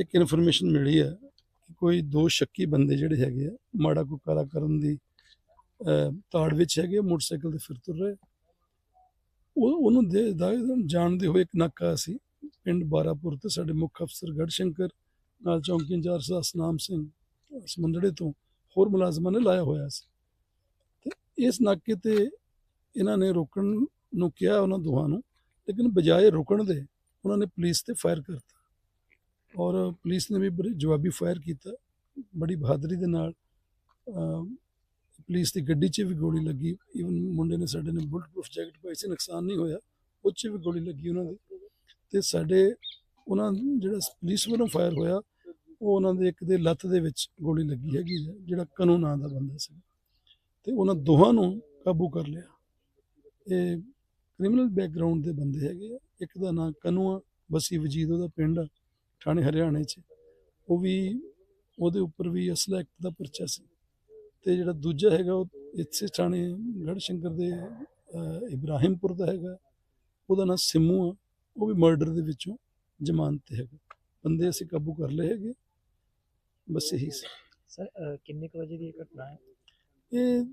ਇੱਕ ਇਨਫੋਰਮੇਸ਼ਨ ਮਿਲੀ ਹੈ ਕਿ ਕੋਈ ਦੋ ਸ਼ੱਕੀ ਬੰਦੇ ਜਿਹੜੇ ਹੈਗੇ ਆ, ਮਾੜਾ ਕੁਕਾਰਾ ਕਰਨ ਦੀ ਤਾੜ ਵਿੱਚ ਹੈਗੇ ਮੋਟਰਸਾਈਕਲ ਤੇ ਫਿਰ ਤੁਰ ਰਹੇ ਉਹ, ਉਹਨੂੰ ਦੇ, ਦਾ- ਜਾਣਦੇ ਹੋਏ ਇੱਕ ਨਾਕਾ ਸੀ, ਪਿੰਡ ਬਾਰਾਪੁਰ ਤੇ ਸਾਡੇ ਮੁੱਖ ਅਫਸਰ ਗੜਸ਼ੰਕਰ, ਨਾਲ ਚੌਂਕੀ ਇੰਚਾਰਜ ਦਾ ਸਨਾਮ ਸਿੰਘ ਸਮੁੰਦੜੇ ਤੋਂ ਹੋਰ ਮੁਲਾਜ਼ਮਾਂ ਨੇ ਲਾਇਆ ਹੋਇਆ ਸੀ। ਤੇ ਇਸ ਨਾਕੇ ਤੇ ਇਹਨਾਂ ਨੇ ਰੋਕਣ ਨੂੰ ਕਿਹਾ ਉਹਨਾਂ ਦੋਹਾਂ ਨੂੰ, ਲੇਕਿਨ ਬਜਾਏ ਰੁਕਣ ਦੇ ਉਹਨਾਂ ਨੇ ਪੁਲਿਸ ਤੇ ਫਾਇਰ ਕਰਤਾ। ਔਰ ਪੁਲਿਸ ਨੇ ਵੀ ਬੜੀ ਜਵਾਬੀ ਫਾਇਰ ਕੀਤਾ, ਬੜੀ ਬਹਾਦਰੀ ਦੇ ਨਾਲ ਪੁਲਿਸ ਦੀ ਗੱਡੀ 'ਚ ਵੀ ਗੋਲੀ ਲੱਗੀ ਇਵਨ ਮੁੰਡੇ ਨੇ ਸਾਡੇ ਨੇ ਬੁਲਟ ਪ੍ਰੂਫ ਜੈਕਟ ਪਾਈ ਸੀ, ਨੁਕਸਾਨ ਨਹੀਂ ਹੋਇਆ, ਉਹ 'ਚ ਵੀ ਗੋਲੀ ਲੱਗੀ ਉਹਨਾਂ ਦੀ। ਤੇ ਸਾਡੇ, ਉਹਨਾਂ ਜਿਹੜਾ ਪੁਲਿਸ ਵੱਲੋਂ ਫਾਇਰ ਹੋਇਆ, ਉਹ ਉਹਨਾਂ ਦੇ ਇੱਕ ਦੇ ਲੱਤ ਦੇ ਵਿੱਚ ਗੋਲੀ ਲੱਗੀ ਹੈਗੀ ਹੈ, ਜਿਹੜਾ ਕਨੂ ਨਾਂ ਦਾ ਬੰਦਾ ਸੀ। ਤੇ ਉਹਨਾਂ ਦੋਹਾਂ ਨੂੰ ਕਾਬੂ ਕਰ ਲਿਆ। ਇਹ ਕ੍ਰਿਮੀਨਲ ਬੈਕਗ੍ਰਾਉਂਡ ਦੇ ਬੰਦੇ ਹੈਗੇ ਆ, ਇੱਕ ਦਾ ਨਾਂ ਕਨੂ ਆ, ਬਸੀ ਵਜੀਦ, ਉਹਦਾ ਪਿੰਡ ਆ। ਥਾਣੇ ਹਰਿਆਣੇ 'ਚ। ਉਹ ਵੀ ਉਹਦੇ ਉੱਪਰ ਵੀ ਅਸਲਾ ਐਕਟ ਦਾ ਪਰਚਾ ਸੀ। ਤੇ ਜਿਹੜਾ ਦੂਜਾ ਹੈਗਾ ਉਹ ਇੱਥੇ ਥਾਣੇ ਗੜਸ਼ੰਕਰ ਦੇ ਇਬਰਾਹਿਮਪੁਰ ਦਾ ਹੈਗਾ। ਉਹਦਾ ਨਾਂ ਸਿੰਮੂ ਆ। ਉਹ ਵੀ ਮਰਡਰ ਦੇ ਵਿੱਚੋਂ ਜ਼ਮਾਨਤ ਤੇ ਹੈਗਾ। ਬੰਦੇ ਅਸੀਂ ਕਾਬੂ ਕਰ ਲਏ ਹੈਗੇ। ਬਸ ਇਹੀ ਸੀ। ਸਰ ਕਿੰਨੇ ਕੁ ਵਜੇ ਦੀ ਇਹ ਘਟਨਾ ਹੈ? ਇਹ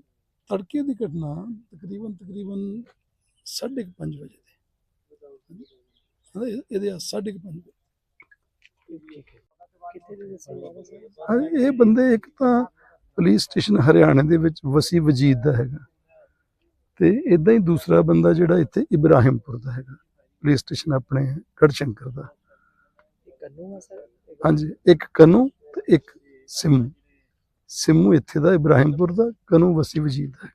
ਤੜਕੇ ਦੀ ਘਟਨਾ ਤਕਰੀਬਨ ਤਕਰੀਬਨ 5:30 ਵਜੇ ਦੀ। ਇਹਦੇ ਆ 5:30 ਠੀਕ ਹੈ ਇਹ ਬੰਦੇ ਇੱਕ ਤਾਂ ਪੁਲਿਸ ਸਟੇਸ਼ਨ ਹਰਿਆਣੇ ਦੇ ਵਿੱਚ ਵਸੀ ਵਜੀਦ ਦਾ ਹੈਗਾ ਤੇ ਇਦਾਂ ਹੀ ਦੂਸਰਾ ਬੰਦਾ ਜਿਹੜਾ ਇੱਥੇ ਇਬਰਾਹਿਮਪੁਰ ਦਾ ਹੈਗਾ ਪੁਲਿਸ ਸਟੇਸ਼ਨ ਆਪਣੇ ਗੜਸ਼ੰਕਰ ਦਾ। ਹਾਂਜੀ, ਇੱਕ ਕਨੂ ਤੇ ਇੱਕ ਸਿਮੂ। ਸਿੰਮੂ ਇੱਥੇ ਦਾ ਇਬਰਾਹਿਮਪੁਰ ਦਾ, ਕਨੂ ਵਸੀ ਵਜੀਦ ਦਾ